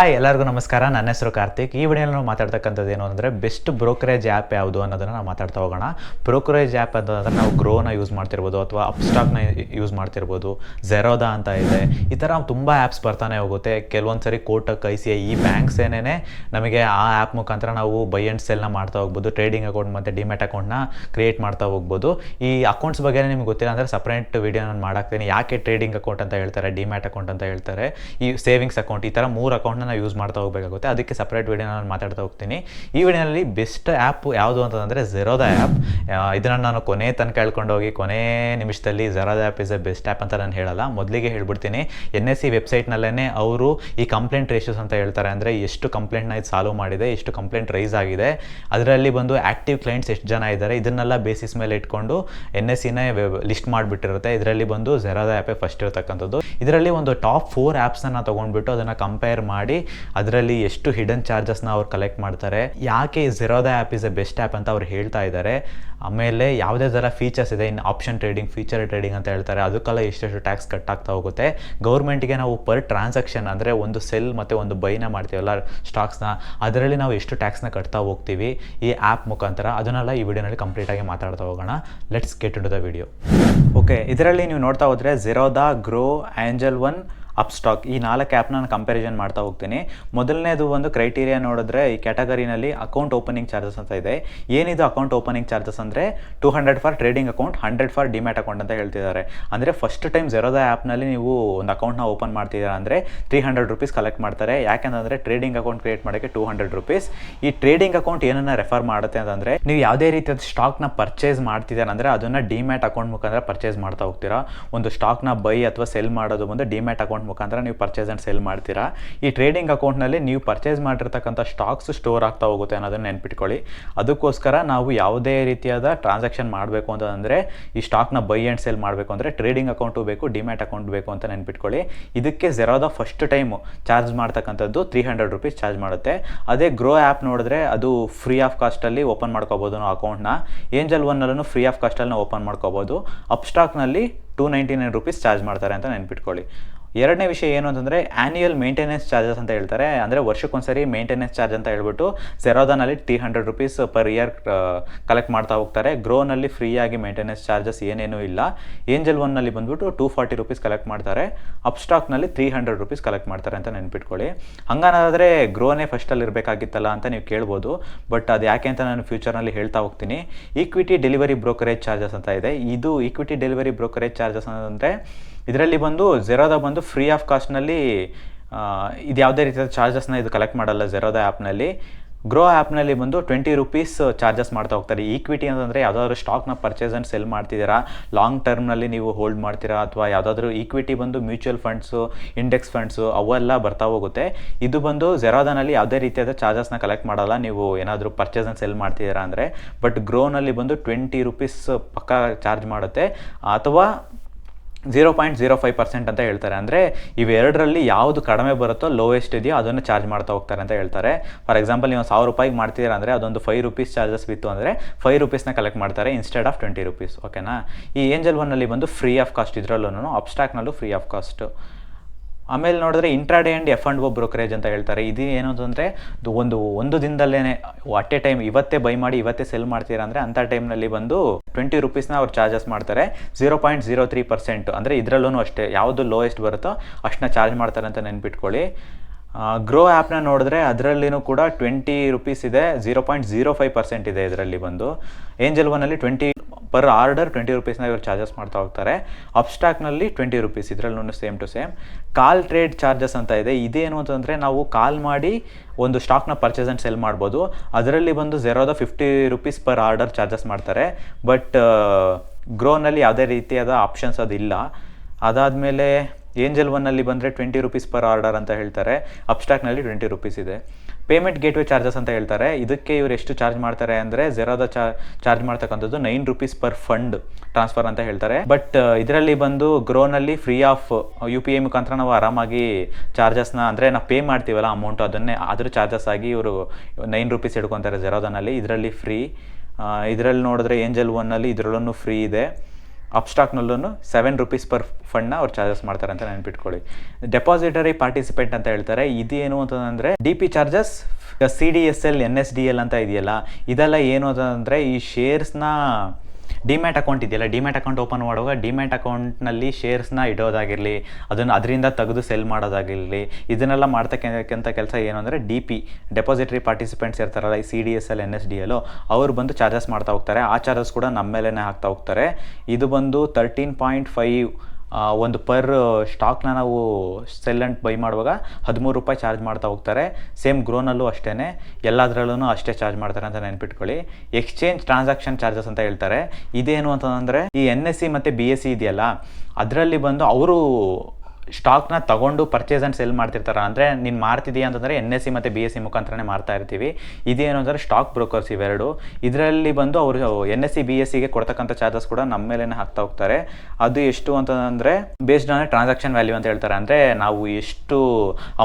Hi ಎಲ್ಲರಿಗೂ ನಮಸ್ಕಾರ. ನನ್ನ ಹೆಸರು ಕಾರ್ತಿಕ್. ಈ ವಿಡಿಯೋಲಿ ನಾವು ಮಾತಾಡ್ತಕ್ಕಂಥದ್ದು ಏನು ಅಂದರೆ ಬೆಸ್ಟ್ ಬ್ರೋಕರೇಜ್ ಆ್ಯಪ್ ಯಾವುದು ಅನ್ನೋದನ್ನು ನಾವು ಮಾತಾಡ್ತಾ ಹೋಗೋಣ. ಬ್ರೋಕರೇಜ್ ಆ್ಯಪ್ ಅಂತಂದರೆ ನಾವು ಗ್ರೋನ ಯೂಸ್ ಮಾಡ್ತಿರ್ಬೋದು ಅಥವಾ ಅಪ್ಸ್ಟಾಕ್ನ ಯೂಸ್ ಮಾಡ್ತಿರ್ಬೋದು ಜೆರೋದಾ ಅಂತ ಇದೆ. ಈ ಥರ ತುಂಬ ಆ್ಯಪ್ಸ್ ಬರ್ತಾನೆ ಹೋಗುತ್ತೆ. ಕೆಲವೊಂದು ಸರಿ ಕೋಟಕ್ ಐ ಸಿ ಐ ಈ ಬ್ಯಾಂಕ್ಸ್ ಏನೇ ನಮಗೆ ಆ ಆ್ಯಪ್ ಮುಖಾಂತರ ನಾವು ಬೈ ಆ್ಯಂಡ್ ಸೆಲ್ನ ಮಾಡ್ತಾ ಹೋಗ್ಬೋದು. ಟ್ರೇಡಿಂಗ್ ಅಕೌಂಟ್ ಮತ್ತು ಡಿಮ್ಯಾಟ್ ಅಕೌಂಟ್ನ ಕ್ರಿಯೇಟ್ ಮಾಡ್ತಾ ಹೋಗ್ಬೋದು. ಈ ಅಕೌಂಟ್ಸ್ ಬಗ್ಗೆ ನಿಮ್ಗೆ ಗೊತ್ತಿಲ್ಲ ಅಂದರೆ ಸಪ್ರೇಟ್ ವಿಡಿಯೋ ನಾನು ಮಾಡಾಕ್ತೀನಿ. ಯಾಕೆ ಟ್ರೇಡಿಂಗ್ ಅಕೌಂಟ್ ಅಂತ ಹೇಳ್ತಾರೆ ಡಿಮ್ಯಾಟ್ ಅಕೌಂಟ್ ಅಂತ ಹೇಳ್ತಾರೆ, ಈ ಸೇವಿಂಗ್ಸ್ ಅಕೌಂಟ್ ಈ ಥರ ಮೂರು ಅಕೌಂಟ್ನ ಯೂಸ್ ಮಾಡ್ತಾ ಹೋಗಬೇಕಾಗುತ್ತೆ. ಅದಕ್ಕೆ ಸಪ್ರೇಟ್ ವಿಡಿಯೋ ನಾನು ಮಾತಾಡ್ತಾ ಹೋಗ್ತೀನಿ. ಈ ವಿಡಿಯೋನಲ್ಲಿ ಬೆಸ್ಟ್ ಆ್ಯಪ್ ಯಾವುದು ಅಂತಂದರೆ ಝೆರೋದ ಆ್ಯಪ್ ಇದನ್ನು ನಾನು ಕೊನೆ ತನಕ ಹೇಳ್ಕೊಂಡು ಹೋಗಿ, ಕೊನೆ ನಿಮಿಷದಲ್ಲಿ Zerodha app is a best app ಅಂತ ನಾನು ಹೇಳಲ್ಲ. ಮೊದಲಿಗೆ ಹೇಳ್ಬಿಡ್ತೀನಿ ಎನ್ ಎಸ್ ಸಿ ವೆಬ್ಸೈಟ್ನಲ್ಲೇ ಅವರು ಈ ಕಂಪ್ಲೇಂಟ್ ರೇಷಸ್ ಅಂತ ಹೇಳ್ತಾರೆ. ಅಂದರೆ ಎಷ್ಟು ಕಂಪ್ಲೇಂಟ್ನ ಇದು ಸಾಲ್ವ್ ಮಾಡಿದೆ, ಎಷ್ಟು ಕಂಪ್ಲೇಂಟ್ ರೈಸ್ ಆಗಿದೆ. ಅದರಲ್ಲಿ ಬಂದು ಆ್ಯಕ್ಟಿವ್ ಕ್ಲೈಂಟ್ಸ್ ಎಷ್ಟು ಜನ ಇದ್ದಾರೆ, ಇದನ್ನೆಲ್ಲ ಬೇಸಿಸ್ ಮೇಲೆ ಇಟ್ಕೊಂಡು ಎನ್ ಎಸ್ ಸಿನೇ ಲಿಸ್ಟ್ ಮಾಡಿಬಿಟ್ಟಿರುತ್ತೆ. ಇದರಲ್ಲಿ ಬಂದು ಜೆರಾದ ಆ್ಯಪೇ ಫಸ್ಟ್ ಇರತಕ್ಕಂಥದ್ದು. ಇದರಲ್ಲಿ ಒಂದು ಟಾಪ್ ಫೋರ್ ಆ್ಯಪ್ಸನ್ನು ತೊಗೊಂಡ್ಬಿಟ್ಟು ಅದನ್ನು ಕಂಪೇರ್ ಮಾಡಿ ಅದರಲ್ಲಿ ಎಷ್ಟು ಹಿಡನ್ ಚಾರ್ಜಸ್ನ ಅವ್ರು ಕಲೆಕ್ಟ್ ಮಾಡ್ತಾರೆ, ಯಾಕೆ Zerodha app is a best app ಅಂತ ಅವ್ರು ಹೇಳ್ತಾ ಇದ್ದಾರೆ ಆಮೇಲೆ ಯಾವುದೇ ಥರ ಫೀಚರ್ಸ್ ಇದೆ, ಇನ್ನು ಆಪ್ಷನ್ ಟ್ರೇಡಿಂಗ್ ಫೀಚರ್ ಟ್ರೇಡಿಂಗ್ ಅಂತ ಹೇಳ್ತಾರೆ, ಅದಕ್ಕೆಲ್ಲ ಎಷ್ಟೆಷ್ಟು ಟ್ಯಾಕ್ಸ್ ಕಟ್ ಆಗ್ತಾ ಹೋಗುತ್ತೆ. ಗೌರ್ಮೆಂಟ್ಗೆ ನಾವು ಪರ್ ಟ್ರಾನ್ಸಾಕ್ಷನ್ ಅಂದರೆ ಒಂದು ಸೆಲ್ ಮತ್ತು ಒಂದು ಬೈನ ಮಾಡ್ತೀವಲ್ಲ ಸ್ಟಾಕ್ಸ್ನ ಅದರಲ್ಲಿ ನಾವು ಎಷ್ಟು ಟ್ಯಾಕ್ಸ್ನ ಕಟ್ತಾ ಹೋಗ್ತೀವಿ, ಈ ಆ್ಯಪ್ ಮುಖಾಂತರ. ಅದನ್ನೆಲ್ಲ ಈ ವಿಡಿಯೋನಲ್ಲಿ ಕಂಪ್ಲೀಟಾಗಿ ಮಾತಾಡ್ತಾ ಹೋಗೋಣ. Let's get to the video okay ಇದರಲ್ಲಿ ನೀವು ನೋಡ್ತಾ ಹೋದರೆ ಝೀರೋದ ಗ್ರೋ ಆ್ಯಂಜಲ್ ಒನ್ ಅಪ್ಸ್ಟಾಕ್ ಈ ನಾಲ್ಕು ಆ್ಯಪ್ನ ನಾನು ಕಂಪ್ಯಾರಿಸನ್ ಮಾಡ್ತಾ ಹೋಗ್ತೀನಿ. ಮೊದಲನೇದು ಒಂದು ಕ್ರೈಟೀರಿಯಾ ನೋಡಿದ್ರೆ ಈ ಕ್ಯಾಟಗರಿನಲ್ಲಿ ಅಕೌಂಟ್ ಓಪನಿಂಗ್ ಚಾರ್ಜಸ್ ಅಂತ ಇದೆ. ಏನಿದು ಅಕೌಂಟ್ ಓಪನಿಂಗ್ ಚಾರ್ಜಸ್ ಅಂದರೆ two hundred for trading account hundred for demat account ಅಂತ ಹೇಳ್ತಿದ್ದಾರೆ. ಅಂದರೆ ಫಸ್ಟ್ ಟೈಮ್ ಝೆರೋದ ಆ್ಯಪ್ನಲ್ಲಿ ನೀವು ಒಂದು ಅಕೌಂಟ್ನ ಓಪನ್ ಮಾಡ್ತಿದ್ದೀರಾ ಅಂದರೆ ತ್ರೀ ಹಂಡ್ರೆಡ್ ರುಪೀಸ್ ಕಲೆಕ್ಟ್ ಮಾಡ್ತಾರೆ. ಯಾಕೆಂತಂದರೆ ಟ್ರೇಡಿಂಗ್ ಅಕೌಂಟ್ ಕ್ರಿಯೇಟ್ ಮಾಡೋಕ್ಕೆ ಟೂ ಹಂಡ್ರೆಡ್ ರುಪೀಸ್ ಈ ಟ್ರೇಡಿಂಗ್ ಅಕೌಂಟ್ ಏನನ್ನ ರೆಫರ್ ಮಾಡುತ್ತೆ ಅಂತಂದರೆ ನೀವು ಯಾವುದೇ ರೀತಿಯಾದ ಸ್ಟಾಕ್ನ ಪರ್ಚೇಸ್ ಮಾಡ್ತಿದ್ದಾರೆ ಅಂದರೆ ಅದನ್ನು ಡಿಮ್ಯಾಟ್ ಅಕೌಂಟ್ ಮುಖಾಂತರ ಪರ್ಚೇಸ್ ಮಾಡ್ತಾ ಹೋಗ್ತೀರಾ. ಒಂದು ಸ್ಟಾಕ್ನ ಬೈ ಅಥವಾ ಸೆಲ್ ಮಾಡೋದು ಬಂದು ಡಿಮ್ಯಾಟ್ ಅಕೌಂಟ್ ಮುಖಾಂತರ ನೀವು ಪರ್ಚೇಸ್ ಆ್ಯಂಡ್ ಸೇಲ್ ಮಾಡ್ತೀರಾ. ಈ ಟ್ರೇಡಿಂಗ್ ಅಕೌಂಟ್ನಲ್ಲಿ ನೀವು ಪರ್ಚೇಸ್ ಮಾಡಿರ್ತಕ್ಕಂಥ ಸ್ಟಾಕ್ಸ್ ಸ್ಟೋರ್ ಆಗ್ತಾ ಹೋಗುತ್ತೆ ಅನ್ನೋದನ್ನು ನೆನ್ಪಿಟ್ಕೊಳ್ಳಿ. ಅದಕ್ಕೋಸ್ಕರ ನಾವು ಯಾವುದೇ ರೀತಿಯಾದ ಟ್ರಾನ್ಸಾಕ್ಷನ್ ಮಾಡಬೇಕು ಅಂತಂದರೆ ಈ ಸ್ಟಾಕ್ನ ಬೈ ಆ್ಯಂಡ್ ಸೇಲ್ ಮಾಡಬೇಕು ಅಂದರೆ ಟ್ರೇಡಿಂಗ್ ಅಕೌಂಟು ಬೇಕು ಡಿಮ್ಯಾಟ್ ಅಕೌಂಟ್ ಬೇಕು ಅಂತ ನೆನ್ಪಿಟ್ಕೊಳ್ಳಿ. ಇದಕ್ಕೆ ಜೆರೋದ ಫಸ್ಟ್ ಟೈಮು ಚಾರ್ಜ್ ಮಾಡ್ತಕ್ಕಂಥದ್ದು ತ್ರೀ ಹಂಡ್ರೆಡ್ ರುಪೀಸ್ ಚಾರ್ಜ್ ಮಾಡುತ್ತೆ. ಅದೇ ಗ್ರೋ ಆ್ಯಪ್ ನೋಡಿದ್ರೆ ಅದು ಫ್ರೀ ಆಫ್ ಕಾಸ್ಟಲ್ಲಿ ಓಪನ್ ಮಾಡ್ಕೋಬೋದು ನಾವು ಅಕೌಂಟ್ನ ಏಂಜಲ್ ಒನ್ನಲ್ಲೂ ಫ್ರೀ ಆಫ್ ಕಾಸ್ಟಲ್ಲಿ ನಾವು ಓಪನ್ ಮಾಡ್ಕೋಬೋದು. ಅಪ್ ಸ್ಟಾಕ್ನಲ್ಲಿ two ninety nine rupees charge ಮಾಡ್ತಾರೆ ಅಂತ ನೆನ್ಪಿಟ್ಕೊಳ್ಳಿ. ಎರಡನೇ ವಿಷಯ ಏನು ಅಂತಂದರೆ ಆ್ಯನ್ಯುಯಲ್ ಮೇಂಟೆನೆನ್ಸ್ ಚಾರ್ಜಸ್ ಅಂತ ಹೇಳ್ತಾರೆ. ಅಂದರೆ ವರ್ಷಕ್ಕೊಂದ್ಸರಿ ಮೇಂಟೆನೆನ್ಸ್ ಚಾರ್ಜ್ ಅಂತ ಹೇಳ್ಬಿಟ್ಟು ಸೆರೋದಾನಲ್ಲಿ T hundred rupees per year collect ಮಾಡ್ತಾ ಹೋಗ್ತಾರೆ. ಗ್ರೋನಲ್ಲಿ ಫ್ರೀಯಾಗಿ ಮೇಂಟೆನೆನ್ಸ್ ಚಾರ್ಜಸ್ ಏನೇನೂ ಇಲ್ಲ. ಏಂಜಲ್ ಒನ್ನಲ್ಲಿ ಬಂದ್ಬಿಟ್ಟು ಟೂ ಫಾರ್ಟಿ ರುಪೀಸ್ ಕಲೆಕ್ಟ್ ಮಾಡ್ತಾರೆ. ಅಪ್ಸ್ಟಾಕ್ನಲ್ಲಿ ತ್ರೀ ಹಂಡ್ರೆಡ್ ರುಪೀಸ್ ಕಲೆಕ್ಟ್ ಮಾಡ್ತಾರೆ ಅಂತ ನೆನ್ಪಿಟ್ಕೊಳ್ಳಿ. ಹಂಗಾನಾದರೆ ಗ್ರೋನೇ ಫಸ್ಟಲ್ಲಿ ಇರಬೇಕಾಗಿತ್ತಲ್ಲ ಅಂತ ನೀವು ಕೇಳ್ಬೋದು. ಬಟ್ ಅದು ಯಾಕೆ ಅಂತ ನಾನು ಫ್ಯೂಚರ್ನಲ್ಲಿ ಹೇಳ್ತಾ ಹೋಗ್ತೀನಿ. ಈಕ್ವಿಟಿ ಡೆಲಿವರಿ ಬ್ರೋಕರೇಜ್ ಚಾರ್ಜಸ್ ಅಂತ ಇದೆ. ಇದು ಈಕ್ವಿಟಿ ಡೆಲಿವರಿ ಬ್ರೋಕರೇಜ್ ಚಾರ್ಜಸ್ ಅಂದರೆ ಇದರಲ್ಲಿ ಬಂದು ಜೆರೋದ ಬಂದು ಫ್ರೀ ಆಫ್ ಕಾಸ್ಟ್ನಲ್ಲಿ ಇದು ಯಾವುದೇ ರೀತಿಯ ಚಾರ್ಜಸ್ನ ಇದು ಕಲೆಕ್ಟ್ ಮಾಡಲ್ಲ ಜೆರೋದ ಆ್ಯಪ್ನಲ್ಲಿ ಗ್ರೋ ಆ್ಯಪ್ನಲ್ಲಿ ಬಂದು ಟ್ವೆಂಟಿ ರುಪೀಸ್ ಚಾರ್ಜಸ್ ಮಾಡ್ತಾ ಹೋಗ್ತಾರೆ. ಈಕ್ವಿಟಿ ಅಂತಂದರೆ ಯಾವುದಾದ್ರು ಸ್ಟಾಕ್ನ ಪರ್ಚೇಸ್ ಆ್ಯಂಡ್ ಸೆಲ್ ಮಾಡ್ತಿದ್ದೀರಾ? ಲಾಂಗ್ ಟರ್ಮ್ನಲ್ಲಿ ನೀವು ಹೋಲ್ಡ್ ಮಾಡ್ತೀರಾ? ಅಥವಾ ಯಾವುದಾದ್ರೂ ಈಕ್ವಿಟಿ ಬಂದು ಮ್ಯೂಚುವಲ್ ಫಂಡ್ಸು ಇಂಡೆಕ್ಸ್ ಫಂಡ್ಸು ಅವೆಲ್ಲ ಬರ್ತಾ ಹೋಗುತ್ತೆ. ಇದು ಬಂದು ಜೆರೋದಾನಲ್ಲಿ ಯಾವುದೇ ರೀತಿಯಾದ ಚಾರ್ಜಸ್ನ ಕಲೆಕ್ಟ್ ಮಾಡಲ್ಲ. ನೀವು ಏನಾದರೂ ಪರ್ಚೇಸ್ ಆ್ಯಂಡ್ ಸೆಲ್ ಮಾಡ್ತಿದ್ದೀರಾ ಅಂದರೆ. ಬಟ್ ಗ್ರೋನಲ್ಲಿ ಬಂದು ಟ್ವೆಂಟಿ ರುಪೀಸ್ ಪಕ್ಕ ಚಾರ್ಜ್ ಮಾಡುತ್ತೆ. ಅಥವಾ zero point zero five percent ಅಂತ ಹೇಳ್ತಾರೆ. ಅಂದರೆ ಇವೆರಡರಲ್ಲಿ ಯಾವುದು ಕಡಿಮೆ ಬರುತ್ತೋ ಲೋವೆಸ್ಟ್ ಇದೆಯೋ ಅದನ್ನು ಚಾರ್ಜ್ ಮಾಡ್ತಾ ಹೋಗ್ತಾರೆ ಅಂತ ಹೇಳ್ತಾರೆ. ಫಾರ್ ಎಕ್ಸಾಂಪಲ್ ನೀವು ಸಾವಿರ ರೂಪಾಯಿಗೆ ಮಾಡ್ತೀರಾ ಅಂದರೆ ಅದೊಂದು ಫೈವ್ ರುಪೀಸ್ ಚಾರ್ಜಸ್ ಬಿತ್ತು ಅಂದರೆ ಫೈವ್ ರುಪೀಸ್ನ ಕಲೆಕ್ಟ್ ಮಾಡ್ತಾರೆ ಇನ್ಸ್ಟೆಡ್ ಆಫ್ ಟ್ವೆಂಟಿ ರುಪೀಸ್ ಓಕೆನಾ ಈ ಏಂಜಲ್ ಒನ್ನಲ್ಲಿ ಬಂದು ಫ್ರೀ ಆಫ್ ಕಾಸ್ಟ್ ಇದರಲ್ಲೂ ಅಬ್ಸ್ಟ್ರಾಕ್ನಲ್ಲೂ ಫ್ರೀ ಆಫ್ ಕಾಸ್ಟು ಆಮೇಲೆ ನೋಡಿದ್ರೆ intraday and F and O brokerage ಅಂತ ಹೇಳ್ತಾರೆ. ಇದು ಏನು ಅಂತಂದರೆ ಒಂದು ಒಂದು ದಿನದಲ್ಲೇ ಅಟ್ ಎ ಟೈಮ್ ಇವತ್ತೇ ಬೈ ಮಾಡಿ, ಇವತ್ತೇ ಸೆಲ್ ಮಾಡ್ತೀರಾ ಅಂದರೆ ಅಂಥ ಟೈಮ್ನಲ್ಲಿ ಬಂದು ಟ್ವೆಂಟಿ ರುಪೀಸ್ನ ಅವ್ರು ಚಾರ್ಜಸ್ ಮಾಡ್ತಾರೆ. Zero point zero three percent ಅಂದರೆ ಇದರಲ್ಲೂ ಅಷ್ಟೇ, ಯಾವುದು ಲೋಯೆಸ್ಟ್ ಬರುತ್ತೋ ಅಷ್ಟನ್ನ ಚಾರ್ಜ್ ಮಾಡ್ತಾರೆ ಅಂತ ನೆನ್ಪಿಟ್ಕೊಳ್ಳಿ. ಗ್ರೋ ಆ್ಯಪ್ನ ನೋಡಿದ್ರೆ ಅದರಲ್ಲಿನೂ ಕೂಡ ಟ್ವೆಂಟಿ ರುಪೀಸ್ ಇದೆ zero point zero five percent ಇದೆ ಇದರಲ್ಲಿ ಬಂದು. ಏಂಜಲ್ ಒನ್ನಲ್ಲಿ ಟ್ವೆಂಟಿ ಪರ್ ಆರ್ಡರ್ ಟ್ವೆಂಟಿ ರುಪೀಸ್ನ ಇವರು ಚಾರ್ಜಸ್ ಮಾಡ್ತಾ ಹೋಗ್ತಾರೆ. ಅಬ್ಸ್ಟಾಕ್ನಲ್ಲಿ ಟ್ವೆಂಟಿ ರುಪೀಸ್, ಇದರಲ್ಲೂ same to same. Call trade charges ಅಂತ ಇದೆ. ಇದೇನು ಅಂತಂದರೆ ನಾವು ಕಾಲ್ ಮಾಡಿ ಒಂದು ಸ್ಟಾಕ್ನ ಪರ್ಚೇಸ್ ಆ್ಯಂಡ್ ಸೆಲ್ ಮಾಡ್ಬೋದು. ಅದರಲ್ಲಿ ಬಂದು Zerodha fifty rupees per order charges ಮಾಡ್ತಾರೆ. ಬಟ್ ಗ್ರೋನಲ್ಲಿ ಯಾವುದೇ ರೀತಿಯಾದ ಆಪ್ಷನ್ಸ್ ಅದಿಲ್ಲ. ಅದಾದಮೇಲೆ ಏಂಜಲ್ ಒನ್ನಲ್ಲಿ ಬಂದರೆ ಟ್ವೆಂಟಿ ರುಪೀಸ್ ಪರ್ ಆರ್ಡರ್ ಅಂತ ಹೇಳ್ತಾರೆ. ಅಬ್ಸ್ಟಾಕ್ನಲ್ಲಿ ಟ್ವೆಂಟಿ ರುಪೀಸ್ ಇದೆ. ಪೇಮೆಂಟ್ ಗೇಟ್ವೇ ಚಾರ್ಜಸ್ ಅಂತ ಹೇಳ್ತಾರೆ. ಇದಕ್ಕೆ ಇವರು ಎಷ್ಟು ಚಾರ್ಜ್ ಮಾಡ್ತಾರೆ ಅಂದರೆ ಜೆರೋದ ಚಾರ್ಜ್ ಮಾಡ್ತಕ್ಕಂಥದ್ದು nine rupees per fund transfer ಅಂತ ಹೇಳ್ತಾರೆ. ಬಟ್ ಇದರಲ್ಲಿ ಬಂದು ಗ್ರೋನಲ್ಲಿ free of U P I ಮುಖಾಂತರ ನಾವು ಆರಾಮಾಗಿ ಚಾರ್ಜಸ್ನ ಅಂದರೆ ನಾವು ಪೇ ಮಾಡ್ತೀವಲ್ಲ ಅಮೌಂಟ್ ಅದನ್ನೇ, ಅದ್ರ ಚಾರ್ಜಸ್ ಆಗಿ ಇವರು ನೈನ್ ರುಪೀಸ್ ಹಿಡ್ಕೊತಾರೆ ಜೆರೋದನಲ್ಲಿ ಇದರಲ್ಲಿ ಫ್ರೀ ಇದರಲ್ಲಿ ನೋಡಿದ್ರೆ ಏಂಜಲ್ ಒನ್ನಲ್ಲಿ ಇದರಲ್ಲೂ ಫ್ರೀ ಇದೆ. ಅಪ್ಸ್ಟಾಕ್ನಲ್ಲೂ ಸೆವೆನ್ ರುಪೀಸ್ ಪರ್ ಫಂಡ್ನ ಅವ್ರು ಚಾರ್ಜಸ್ ಮಾಡ್ತಾರೆ ಅಂತ ನೆನ್ಪಿಟ್ಕೊಳ್ಳಿ. ಡೆಪಾಸಿಟರಿ ಪಾರ್ಟಿಸಿಪೇಟ್ ಅಂತ ಹೇಳ್ತಾರೆ. ಇದೇನು ಅಂತಂದರೆ D P charges C D S L N S D L ಅಂತ ಇದೆಯಲ್ಲ, ಇದೆಲ್ಲ ಏನು ಅಂತಂದರೆ ಈ ಶೇರ್ಸ್ನ ಡಿಮ್ಯಾಟ್ ಅಕೌಂಟ್ ಇದೆಯಲ್ಲ ಡಿಮ್ಯಾಟ್ ಅಕೌಂಟ್ ಓಪನ್ ಮಾಡುವಾಗ ಡಿಮ್ಯಾಟ್ ಅಕೌಂಟ್ನಲ್ಲಿ ಶೇರ್ಸ್ನ ಇಡೋದಾಗಿರಲಿ, ಅದನ್ನು ಅದರಿಂದ ತೆಗೆದು ಸೆಲ್ ಮಾಡೋದಾಗಿರಲಿ, ಇದನ್ನೆಲ್ಲ ಮಾಡ್ತಕ್ಕಂಥ ಕೆಲಸ ಏನು ಅಂದರೆ ಡಿ ಪಿ ಡೆಪಾಸಿಟರಿ ಪಾರ್ಟಿಸಿಪೆಂಟ್ಸ್ ಇರ್ತಾರಲ್ಲ, ಈ C D S L N S D L ಅವರು ಬಂದು ಚಾರ್ಜಸ್ ಮಾಡ್ತಾ ಹೋಗ್ತಾರೆ. ಆ ಚಾರ್ಜಸ್ ಕೂಡ ನಮ್ಮ ಮೇಲೇ ಹಾಕ್ತಾ ಹೋಗ್ತಾರೆ. ಇದು ಬಂದು ತರ್ಟೀನ್ ಪಾಯಿಂಟ್ ಫೈವ್ ಒಂದು ಪರ್ ಸ್ಟಾಕ್ನ ನಾವು ಸೆಲ್ ಅಂಡ್ ಬೈ ಮಾಡುವಾಗ ಹದಿಮೂರು ರೂಪಾಯಿ ಚಾರ್ಜ್ ಮಾಡ್ತಾ ಹೋಗ್ತಾರೆ. ಸೇಮ್ ಗ್ರೋನಲ್ಲೂ ಅಷ್ಟೇ ಎಲ್ಲದರಲ್ಲೂ ಅಷ್ಟೇ ಚಾರ್ಜ್ ಮಾಡ್ತಾರೆ ಅಂತ ನೆನ್ಪಿಟ್ಕೊಳ್ಳಿ. ಎಕ್ಸ್ಚೇಂಜ್ ಟ್ರಾನ್ಸಾಕ್ಷನ್ ಚಾರ್ಜಸ್ ಅಂತ ಹೇಳ್ತಾರೆ. ಇದೇನು ಅಂತಂದರೆ ಈ ಎನ್ ಎಸ್ ಸಿ ಮತ್ತು ಬಿ ಎಸ್ ಸಿ ಇದೆಯಲ್ಲ, ಅದರಲ್ಲಿ ಬಂದು ಅವರು ಸ್ಟಾಕ್ನ ತಗೊಂಡು ಪರ್ಚೇಸ್ ಆ್ಯಂಡ್ ಸೆಲ್ ಮಾಡ್ತಿರ್ತಾರೆ. ಅಂದರೆ ನೀನು ಮಾರ್ತಿದೀಯ ಅಂತಂದರೆ ಎನ್ ಎಸ್ ಸಿ ಮತ್ತು ಬಿ ಎಸ್ ಸಿ ಮುಖಾಂತರನೇ ಮಾರ್ತಾ ಇರ್ತೀವಿ. ಇದೇನು ಅಂದರೆ ಸ್ಟಾಕ್ ಬ್ರೋಕರ್ಸ್ ಇವೆರಡು. ಇದರಲ್ಲಿ ಬಂದು ಅವರು N S C B S ಸಿಗೆ ಕೊಡ್ತಕ್ಕಂಥ ಚಾರ್ಜಸ್ ಕೂಡ ನಮ್ಮ ಮೇಲೇ ಹಾಕ್ತಾ ಹೋಗ್ತಾರೆ. ಅದು ಎಷ್ಟು ಅಂತಂದರೆ ಬೇಸ್ಡ್ ಆನ್ ಟ್ರಾನ್ಸಾಕ್ಷನ್ ವ್ಯಾಲ್ಯೂ ಅಂತ ಹೇಳ್ತಾರೆ. ಅಂದರೆ ನಾವು ಎಷ್ಟು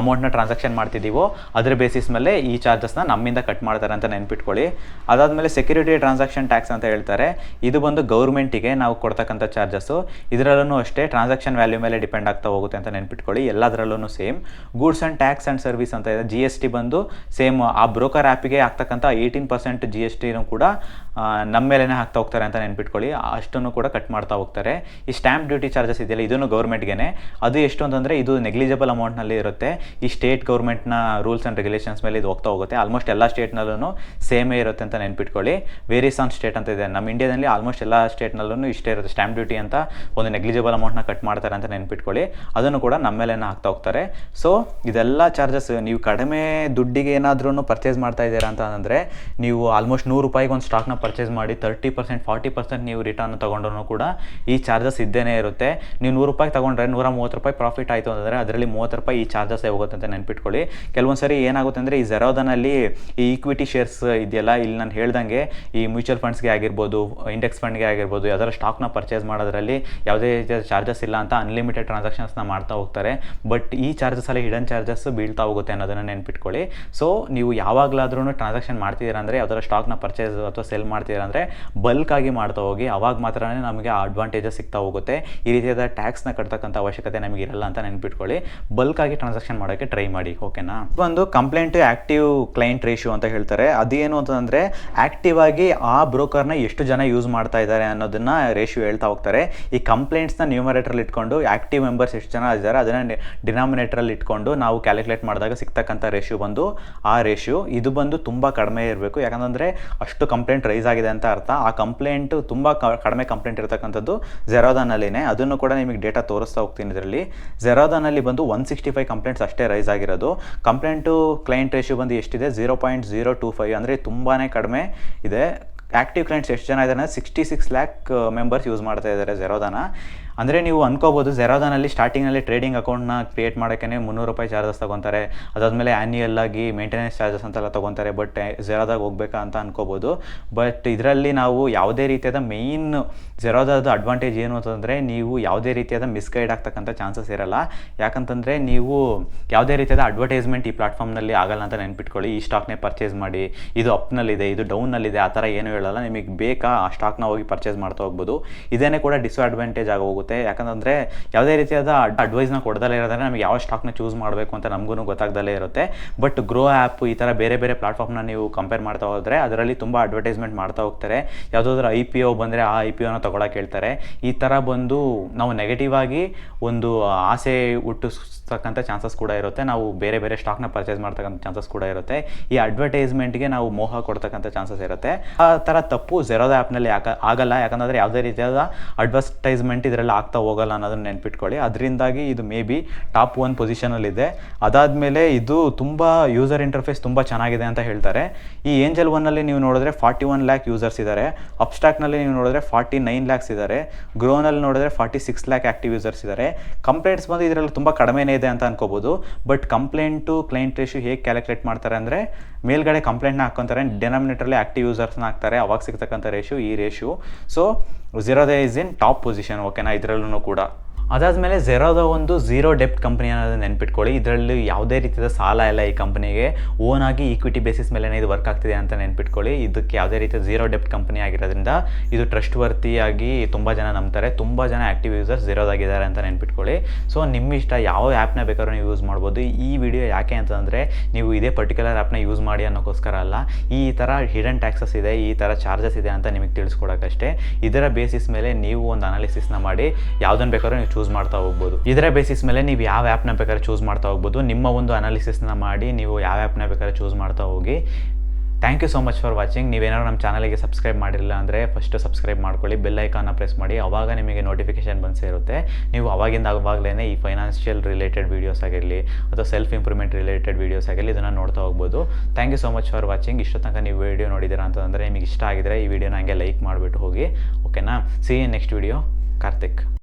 ಅಮೌಂಟ್ನ ಟ್ರಾನ್ಸಾಕ್ಷನ್ ಮಾಡ್ತಿದ್ದೀವೋ ಅದರ ಬೇಸಿಸ್ ಮೇಲೆ ಈ ಚಾರ್ಜಸ್ನ ನಮ್ಮಿಂದ ಕಟ್ ಮಾಡ್ತಾರೆ ಅಂತ ನೆನ್ಪಿಟ್ಕೊಳ್ಳಿ. ಅದಾದಮೇಲೆ ಸೆಕ್ಯೂರಿಟಿ ಟ್ರಾನ್ಸಾಕ್ಷನ್ ಟ್ಯಾಕ್ಸ್ ಅಂತ ಹೇಳ್ತಾರೆ. ಇದು ಬಂದು ಗೌರ್ಮೆಂಟಿಗೆ ನಾವು ಕೊಡ್ತಕ್ಕಂಥ ಚಾರ್ಜಸ್ಸು ಇದರಲ್ಲೂ ಅಷ್ಟೇ ಟ್ರಾನ್ಸಾಕ್ಷನ್ ವ್ಯಾಲ್ಯೂ ಮೇಲೆ ಡಿಪೆಂಡ್ ಆಗ್ತಾ ಹೋಗುತ್ತೆ. ಅಂತ ನೆನ್ಪಿಟ್ಕೊಳ್ಳಿ. ಎಲ್ಲದರಲ್ಲೂ same. Goods and tax and service ಅಂತ ಇದೆ. ಜಿ ಎಸ್ ಟಿ ಬಂದು ಸೇಮ್ ಆ ಬ್ರೋಕರ್ ಆ್ಯಪಿಗೆ ಆಗ್ತಕ್ಕಂಥ ಏಯ್ಟೀನ್ ಪರ್ಸೆಂಟ್ ಜಿ ಎಸ್ ಟಿನೂ ಕೂಡ ನಮ್ಮ ಮೇಲೇ ಹಾಕ್ತಾ ಹೋಗ್ತಾರೆ ಅಂತ ನೆನ್ಪಿಟ್ಕೊಳ್ಳಿ. ಅಷ್ಟನ್ನು ಕೂಡ ಕಟ್ ಮಾಡ್ತಾ ಹೋಗ್ತಾರೆ. ಈ ಸ್ಟ್ಯಾಂಪ್ ಡ್ಯೂಟಿ ಚಾರ್ಜಸ್ ಇದೆಯಲ್ಲ, ಇದನ್ನು ಗೌರ್ಮೆಂಟ್ಗೆ ಅದು ಎಷ್ಟು ಅಂತಂದರೆ ಇದು ನೆಗ್ಲಿಜಬಲ್ ಅಮೌಂಟ್ನಲ್ಲಿ ಇರುತ್ತೆ. ಈ ಸ್ಟೇಟ್ ಗೌರ್ಮೆಂಟ್ನ ರೂಲ್ಸ್ ಆ್ಯಂಡ್ ರೆಗ್ಯುಲೇಷನ್ಸ್ ಮೇಲೆ ಇದು ಹೋಗ್ತಾ ಹೋಗುತ್ತೆ. ಆಲ್ಮೋಸ್ಟ್ ಎಲ್ಲ ಸ್ಟೇಟ್ನಲ್ಲೂ ಸೇಮೇ ಇರುತ್ತೆ ಅಂತ ನೆನ್ಪಿಟ್ಕೊಳ್ಳಿ. ವೇರಿಯಸ್ ಆನ್ ಸ್ಟೇಟ್ ಅಂತ ಇದೆ. ನಮ್ಮ ಇಂಡಿಯಾದಲ್ಲಿ ಆಲ್ಮೋಸ್ಟ್ ಎಲ್ಲ ಸ್ಟೇಟ್ನಲ್ಲೂ ಇಷ್ಟೇ ಇರುತ್ತೆ. ಸ್ಟ್ಯಾಂಪ್ ಡ್ಯೂಟಿ ಅಂತ ಒಂದು ನೆಗ್ಲಿಜಬಲ್ ಅಮೌಂಟ್ನ ಕಟ್ ಮಾಡ್ತಾರೆ ಅಂತ ನೆನ್ಪಿಟ್ಕೊಳ್ಳಿ. ಅದನ್ನು ಕೂಡ ನಮ್ಮ ಮೇಲೆ ಹಾಕ್ತಾ ಹೋಗ್ತಾರೆ. ಸೊ ಇದೆಲ್ಲ ಚಾರ್ಜಸ್ ನೀವು ಕಡಿಮೆ ದುಡ್ಡಿಗೆ ಏನಾದ್ರೂ ಪರ್ಚೇಸ್ ಮಾಡ್ತಾ ಇದ್ದೀರಾ ಅಂತ ಅಂದರೆ, ನೀವು ಆಲ್ಮೋಸ್ಟ್ ನೂರು ರೂಪಾಯಿಗೆ ಒಂದು ಸ್ಟಾಕ್ನ ಪರ್ಚೇಸ್ ಮಾಡಿ ತರ್ಟಿ ಪರ್ಸೆಂಟ್ ಫಾರ್ಟಿ ಪರ್ಸೆಂಟ್ ನೀವು ರಿಟರ್ನ್ ತೊಗೊಂಡ್ರೂ ಕೂಡ ಈ ಚಾರ್ಜಸ್ ಇದ್ದೇನೆ ಇರುತ್ತೆ. ನೀವು ನೂರು ರೂಪಾಯಿ ತೊಗೊಂಡ್ರೆ ನೂರ ಮೂವತ್ತು ರೂಪಾಯಿ ಪ್ರಾಫಿಟ್ ಆಯಿತು ಅಂದರೆ ಅದರಲ್ಲಿ ಮೂವತ್ತು ರೂಪಾಯಿ ಈ ಚಾರ್ಜಸ್ಸೇ ಹೋಗುತ್ತೆ ಅಂತ ನೆನ್ಪಿಟ್ಕೊಳ್ಳಿ. ಕೆಲವೊಂದು ಸರಿ ಏನಾಗುತ್ತೆ ಅಂದರೆ ಈ ಜೆರೋದನಲ್ಲಿ ಈ ಈಕ್ವಿಟಿ ಶೇರ್ಸ್ ಇದೆಯಲ್ಲ, ಇಲ್ಲಿ ನಾನು ಹೇಳ್ದಂಗೆ ಈ ಮ್ಯೂಚುವಲ್ ಫಂಡ್ಸ್ಗೆ ಆಗಿರ್ಬೋದು ಇಂಡೆಕ್ಸ್ ಫಂಡ್ಗೆ ಆಗಿರ್ಬೋದು, ಯಾವ್ದಾದ್ರು ಸ್ಟಾಕ್ನ ಪರ್ಚೇಸ್ ಮಾಡೋದ್ರಲ್ಲಿ ಯಾವುದೇ ರೀತಿಯ ಚಾರ್ಜಸ್ ಇಲ್ಲ ಅಂತ ಅನ್ಲಿಮಿಟೆಡ್ ಟ್ರಾನ್ಸಾಕ್ಷನ್ಸ್ನ ಮಾಡ್ತಾ ಹೋಗ್ತಾರೆ. ಬಟ್ ಈ ಚಾರ್ಜಸ್ ಅಲ್ಲಿ ಹಿಡನ್ ಚಾರ್ಜಸ್ ಬೀಳ್ತಾ ಹೋಗುತ್ತೆ ಅನ್ನೋದನ್ನ ನೆನ್ಪಿಟ್ಕೊಳ್ಳಿ. ಸೊ ನೀವು ಯಾವಾಗಲಾದ್ರೂ ಟ್ರಾನ್ಸಾಕ್ಷನ್ ಮಾಡ್ತಿದ್ದೀರಾ ಅಂದರೆ ಸ್ಟಾಕ್ ಸ್ಟಾಕ್ನ ಪರ್ಚೇಸ್ ಅಥವಾ ಸೆಲ್ ಮಾಡ್ತಿದ್ದೀರಾ ಅಂದರೆ ಬಲ್ಕ್ ಆಗಿ ಮಾಡ್ತಾ ಹೋಗಿ, ಅವಾಗ ಮಾತ್ರನೇ ನಮಗೆ ಅಡ್ವಾಂಟೇಜಸ್ ಸಿಗ್ತಾ ಹೋಗುತ್ತೆ. ಈ ರೀತಿಯಾದ ಟ್ಯಾಕ್ಸ್ನ ಕಟ್ತಕ್ಕಂಥ ಅವಶ್ಯಕತೆ ನಮಗೆ ಇರಲ್ಲ ಅಂತ ನೆನ್ಪಿಟ್ಕೊಳ್ಳಿ. ಬಲ್ಕ್ ಆಗಿ ಟ್ರಾನ್ಸಾಕ್ಷನ್ ಮಾಡೋಕ್ಕೆ ಟ್ರೈ ಮಾಡಿ ಓಕೆನಾ ಒಂದು ಕಂಪ್ಲೇಂಟ್ ಆಕ್ಟಿವ್ ಕ್ಲೈಂಟ್ ರೇಷಿಯೋ ಅಂತ ಹೇಳ್ತಾರೆ. ಅದೇನು ಅಂತಂದರೆ ಆಕ್ಟಿವ್ ಆಗಿ ಆ ಬ್ರೋಕರ್ನ ಎಷ್ಟು ಜನ ಯೂಸ್ ಮಾಡ್ತಾ ಇದ್ದಾರೆ ಅನ್ನೋದನ್ನ ರೇಷಿಯೋ ಹೇಳ್ತಾ ಹೋಗ್ತಾರೆ. ಈ ಕಂಪ್ಲೇಂಟ್ಸ್ನ ನ್ಯೂಮರೇಟರ್ ಇಟ್ಕೊಂಡು ಆಕ್ಟಿವ್ ಮೆಂಬರ್ಸ್ ಎಷ್ಟು ಜನ ಇದ್ದಾರೆ, ಅದನ್ನು ಡಿನಾಮಿನೇಟ್ರಲ್ಲಿ ಇಟ್ಕೊಂಡು ನಾವು ಕ್ಯಾಲ್ಕುಲೇಟ್ ಮಾಡಿದಾಗ ಸಿಗ್ತಕ್ಕಂಥ ರೇಷಿಯೋ ಬಂದು ಆ ರೇಷಿಯೋ ಇದು ಬಂದು ತುಂಬ ಕಡಿಮೆ ಇರಬೇಕು. ಯಾಕಂತಂದರೆ ಅಷ್ಟು ಕಂಪ್ಲೇಂಟ್ ರೈಸ್ ಆಗಿದೆ ಅಂತ ಅರ್ಥ. ಆ ಕಂಪ್ಲೇಂಟ್ ತುಂಬ ಕಡಿಮೆ ಕಂಪ್ಲೇಂಟ್ ಇರತಕ್ಕಂಥದ್ದು ಜೆರೋದಾನಲ್ಲಿನೇ ಅದನ್ನು ಕೂಡ ನಿಮಗೆ ಡೇಟಾ ತೋರಿಸ್ತಾ ಹೋಗ್ತೀನಿ ಇದರಲ್ಲಿ. ಜೆರೋದಾನಲ್ಲಿ ಬಂದು ಒನ್ ಸಿಕ್ಸ್ಟಿ ಫೈವ್ ಕಂಪ್ಲೇಂಟ್ಸ್ ಅಷ್ಟೇ ರೈಸ್ ಆಗಿರೋದು. ಕಂಪ್ಲೇಂಟು ಕ್ಲೈಂಟ್ ರೇಷಿಯೋ ಬಂದು ಎಷ್ಟಿದೆ? Zero point zero two five ಅಂದರೆ ತುಂಬಾ ಕಡಿಮೆ ಇದೆ. ಆ್ಯಕ್ಟಿವ್ ಕ್ಲೈಂಟ್ಸ್ ಎಷ್ಟು ಜನ ಇದ್ದಾರೆ? Sixty six lakh members use ಮಾಡ್ತಾ ಇದ್ದಾರೆ ಜೆರೋದಾನ ಅಂದರೆ ನೀವು ಅನ್ಕೋಬೋದು ಜೆರಾದಾನಲ್ಲಿ ಸ್ಟಾರ್ಟಿಂಗಲ್ಲಿ ಟ್ರೇಡಿಂಗ್ ಅಕೌಂಟ್ನ ಕ್ರಿಯೇಟ್ ಮಾಡೋಕ್ಕೆ ಮುನ್ನೂರು ರೂಪಾಯಿ ಚಾರ್ಜಸ್ ತೊಗೊತಾರೆ. ಅದಾದಮೇಲೆ ಆ್ಯನ್ಯಲ್ ಆಗಿ ಮೇಂಟೆನೆನ್ಸ್ ಚಾರ್ಜಸ್ ಅಂತೆಲ್ಲ ತೊಗೊತಾರೆ ಬಟ್ ಜೆರಾದಾಗ ಹೋಗ್ಬೇಕಾ ಅಂತ ಅನ್ಕೋಬೋದು. ಬಟ್ ಇದರಲ್ಲಿ ನಾವು ಯಾವುದೇ ರೀತಿಯಾದ ಮೇಯ್ನ್ ಜೆರಾದಾದ ಅಡ್ವಾಂಟೇಜ್ ಏನು ಅಂತಂದರೆ ನೀವು ಯಾವುದೇ ರೀತಿಯಾದ ಮಿಸ್ಗೈಡ್ ಆಗ್ತಕ್ಕಂಥ ಚಾನ್ಸಸ್ ಇರಲ್ಲ. ಯಾಕಂತಂದರೆ ನೀವು ಯಾವುದೇ ರೀತಿಯಾದ ಅಡ್ವರ್ಟೈಸ್ಮೆಂಟ್ ಈ ಪ್ಲಾಟ್ಫಾರ್ಮ್ನಲ್ಲಿ ಆಗಲ್ಲ ಅಂತ ನೆನ್ಪಿಟ್ಕೊಳ್ಳಿ. ಈ ಸ್ಟಾಕ್ನೇ ಪರ್ಚೇಸ್ ಮಾಡಿ, ಇದು ಅಪ್ನಲ್ಲಿದೆ ಇದು ಡೌನ್ನಲ್ಲಿದೆ ಆ ಥರ ಏನೂ ಹೇಳಲ್ಲ. ನಿಮಗೆ ಬೇಕಾ ಆ ಸ್ಟಾಕ್ನ ಹೋಗಿ ಪರ್ಚೇಸ್ ಮಾಡ್ತಾ ಹೋಗ್ಬೋದು. ಇದೇನೇ ಕೂಡ ಡಿಸ್ಅಡ್ವಾಂಟೇಜ್ ಆಗಿ ಹೋಗುತ್ತೆ. ಯಾಕಂತಂದರೆ ಯಾವುದೇ ರೀತಿಯಾದ ಅಡ್ವೈಸ್ನ ಕೊಡ್ದಲೇ ಇರೋದ್ರೆ ನಮಗೆ ಯಾವ ಸ್ಟಾಕ್ನ ಚೂಸ್ ಮಾಡಬೇಕು ಅಂತ ನಮಗೂ ಗೊತ್ತಾಗ್ದಲೇ ಇರುತ್ತೆ. ಬಟ್ ಗ್ರೋ ಆ್ಯಪ್ ಈ ಥರ ಬೇರೆ ಬೇರೆ ಪ್ಲಾಟ್ಫಾರ್ಮ್ನ ನೀವು ಕಂಪೇರ್ ಮಾಡ್ತಾ ಹೋದರೆ ಅದರಲ್ಲಿ ತುಂಬ ಅಡ್ವರ್ಟೈಸ್ಮೆಂಟ್ ಮಾಡ್ತಾ ಹೋಗ್ತಾರೆ. ಯಾವುದಾದ್ರೂ ಐ ಪಿ ಒ ಬಂದರೆ ಆ ಐ ಪಿ ಒನ ತೊಗೊಳಕ್ಕೆ ಹೇಳ್ತಾರೆ. ಈ ಥರ ಬಂದು ನಾವು ನೆಗೆಟಿವ್ ಆಗಿ ಒಂದು ಆಸೆ ಹುಟ್ಟಿಸ್ತಕ್ಕಂಥ ಚಾನ್ಸಸ್ ಕೂಡ ಇರುತ್ತೆ. ನಾವು ಬೇರೆ ಬೇರೆ ಸ್ಟಾಕ್ನ ಪರ್ಚೇಸ್ ಮಾಡ್ತಕ್ಕಂಥ ಚಾನ್ಸಸ್ ಕೂಡ ಇರುತ್ತೆ. ಈ ಅಡ್ವರ್ಟೈಸ್ಮೆಂಟ್ಗೆ ನಾವು ಮೋಹ ಕೊಡ್ತಕ್ಕಂಥ ಚಾನ್ಸಸ್ ಇರುತ್ತೆ. ಆ ಥರ ತಪ್ಪು ಜೆರೋದ ಆ್ಯಪ್ನಲ್ಲಿ ಯಾಕ ಆಗಲ್ಲ. ಯಾಕಂದರೆ ಯಾವುದೇ ರೀತಿಯಾದ ಅಡ್ವರ್ಟೈಸ್ಮೆಂಟ್ ಇದರಲ್ಲಿ ಆಗ್ತಾ ಹೋಗಲ್ಲ ಅನ್ನೋದನ್ನ ನೆನ್ಪಿಟ್ಕೊಳ್ಳಿ. ಅದರಿಂದಾಗಿ ಇದು ಮೇ ಬಿ ಟಾಪ್ ಒನ್ ಪೊಸಿಷನಲ್ಲಿದೆ ಅದಾದಮೇಲೆ ಇದು ತುಂಬ ಯೂಸರ್ ಇಂಟರ್ಫೇಸ್ ತುಂಬ ಚೆನ್ನಾಗಿದೆ ಅಂತ ಹೇಳ್ತಾರೆ. ಈ ಏಂಜಲ್ ಒನ್ನಲ್ಲಿ ನೀವು ನೋಡಿದ್ರೆ ಫಾರ್ಟಿ ಒನ್ ಲ್ಯಾಕ್ ಯೂಸರ್ಸ್ ಇದ್ದಾರೆ ಅಪ್ಸ್ಟಾಕ್ನಲ್ಲಿ ನೀವು ನೋಡಿದ್ರೆ ಫಾರ್ಟಿ ನೈನ್ ಲ್ಯಾಕ್ಸ್ ಇದ್ದಾರೆ ಗ್ರೋನಲ್ಲಿ ನೋಡಿದ್ರೆ forty six lakh active users ಇದ್ದಾರೆ ಕಂಪ್ಲೇಂಟ್ಸ್ ಬಂದು ಇದರಲ್ಲಿ ತುಂಬ ಕಡಿಮೆನೇ ಇದೆ ಅಂತ ಅನ್ಕೋಬೋದು. ಬಟ್ ಕಂಪ್ಲೇಂಟು ಕ್ಲೈಂಟ್ ರೇಷು ಹೇಗೆ ಕ್ಯಾಲ್ಕುಲೇಟ್ ಮಾಡ್ತಾರೆ ಅಂದರೆ, ಮೇಲ್ಗಡೆ ಕಂಪ್ಲೇಂಟ್ನ ಹಾಕ್ಕೊಂತಾರೆ. ಆಕ್ಟಿವ್ ಆ್ಯಕ್ಟಿವ್ ಯೂಸರ್ಸ್ನ ಹಾಕ್ತಾರೆ. ಅವಾಗ ಸಿಗ್ತಕ್ಕಂಥ ರೇಷು ಈ ರೇಷು ಸೊ ಝೀರೋದೇ ಇಸ್ ಇನ್ ಟಾಪ್ ಪೊಸಿಷನ್ ಓಕೆನಾ ಇದರಲ್ಲೂ ಕೂಡ. ಅದಾದಮೇಲೆ ಝೆರೋದ ಒಂದು ಝೀರೋ ಡೆಪ್ಟ್ ಕಂಪನಿ ಅನ್ನೋದನ್ನ ನೆನ್ಪಿಟ್ಕೊಳ್ಳಿ. ಇದರಲ್ಲಿ ಯಾವುದೇ ರೀತಿಯ ಸಾಲ ಇಲ್ಲ ಈ ಕಂಪ್ನಿಗೆ ಓನಾಗಿ ಈಕ್ವಿಟಿ ಬೇಸಿಸ್ ಮೇಲೆ ಇದು ವರ್ಕ್ ಆಗ್ತಿದೆ ಅಂತ ನೆನ್ಪಿಟ್ಕೊಳ್ಳಿ. ಇದಕ್ಕೆ ಯಾವುದೇ ರೀತಿಯ ಝೀರೋ ಡೆಪ್ಟ್ ಕಂಪನಿ ಆಗಿರೋದ್ರಿಂದ ಇದು ಟ್ರಸ್ಟ್ ವರ್ತಿಯಾಗಿ ತುಂಬ ಜನ ನಂಬ್ತಾರೆ. ತುಂಬ ಜನ ಆ್ಯಕ್ಟಿವ್ ಯೂಸರ್ಸ್ ಝೀರೋದಾಗಿದ್ದಾರೆ ಅಂತ ನೆನ್ಪಿಟ್ಕೊಳ್ಳಿ. ಸೊ ನಿಮ್ಮ ಇಷ್ಟ ಯಾವ ಆ್ಯಪ್ನ ಬೇಕಾದ್ರೂ ನೀವು ಯೂಸ್ ಮಾಡ್ಬೋದು. ಈ ವಿಡಿಯೋ ಯಾಕೆ ಅಂತಂದರೆ ನೀವು ಇದೇ ಪರ್ಟಿಕ್ಯುಲರ್ ಆ್ಯಪ್ನ ಯೂಸ್ ಮಾಡಿ ಅನ್ನೋಕ್ಕೋಸ್ಕರ ಅಲ್ಲ. ಈ ಥರ ಹಿಡನ್ ಟ್ಯಾಕ್ಸಸ್ ಇದೆ, ಈ ಥರ ಚಾರ್ಜಸ್ ಇದೆ ಅಂತ ನಿಮಗೆ ತಿಳಿಸ್ಕೊಡೋಕ್ಕಷ್ಟೇ. ಇದರ ಬೇಸಿಸ್ ಮೇಲೆ ನೀವು ಒಂದು ಅನಾಲಿಸಿಸ್ನ ಮಾಡಿ ಯಾವುದನ್ನು ಬೇಕಾದ್ರೂ ನೀವು ಚೂಸ್ ಮಾಡ್ತಾ ಹೋಗ್ಬೋದು. ಇದರ ಬೇಸಿಸ್ ಮೇಲೆ ನೀವು ಯಾವ ಆ್ಯಪ್ನ ಬೇಕಾದ್ರೆ ಚೂಸ್ ಮಾಡ್ತಾ ಹೋಗ್ಬೋದು. ನಿಮ್ಮ ಒಂದು ಅನಾಲಿಸಿಸ್ನ ಮಾಡಿ ನೀವು ಯಾವ ಆ್ಯಪ್ನ ಬೇಕಾದ್ರೆ ಚೂಸ್ ಮಾಡ್ತಾ ಹೋಗಿ. Thank you so much for watching ನೀವೇನಾದ್ರು ನಮ್ಮ ಚಾನಲಿಗೆ ಸಬ್ಸ್ಕ್ರೈಬ್ ಮಾಡಿರಲಿಲ್ಲ ಅಂದರೆ ಫಸ್ಟು ಸಬ್ಸ್ಕ್ರೈಬ್ ಮಾಡ್ಕೊಳ್ಳಿ. ಬೆಲ್ ಐಕಾನ್ನ ಪ್ರೆಸ್ ಮಾಡಿ. ಅವಾಗ ನಿಮಗೆ ನೋಟಿಫಿಕೇಶನ್ ಬಂದು ಸೇರುತ್ತೆ ನೀವು ಅವಾಗಿಂದ ಅವಾಗಲೇ ಈ ಫೈನಾನ್ಷಿಯಲ್ ರಿಲೇಟೆಡ್ ವೀಡಿಯೋಸ್ ಆಗಿರಲಿ ಅಥವಾ ಸೆಲ್ಫ್ ಇಂಪ್ರೂವ್ಮೆಂಟ್ ರಿಲೇಟೆಡ್ ವೀಡಿಯೋಸ್ ಆಗಿರಲಿ ಇದನ್ನು ನೋಡ್ತಾ ಹೋಗ್ಬೋದು. Thank you so much for watching ಇಷ್ಟು ತನಕ ನೀವು ವೀಡಿಯೋ ನೋಡಿದ್ದೀರಾ ಅಂತಂದರೆ ನಿಮಗೆ ಇಷ್ಟ ಆಗಿದ್ರೆ ಈ ವಿಡಿಯೋನ ಹಂಗೆ ಲೈಕ್ ಮಾಡಿಬಿಟ್ಟು ಹೋಗಿ. ಓಕೆನಾ ಸಿ ನೆಕ್ಸ್ಟ್ ವೀಡಿಯೋ ಕಾರ್ತಿಕ್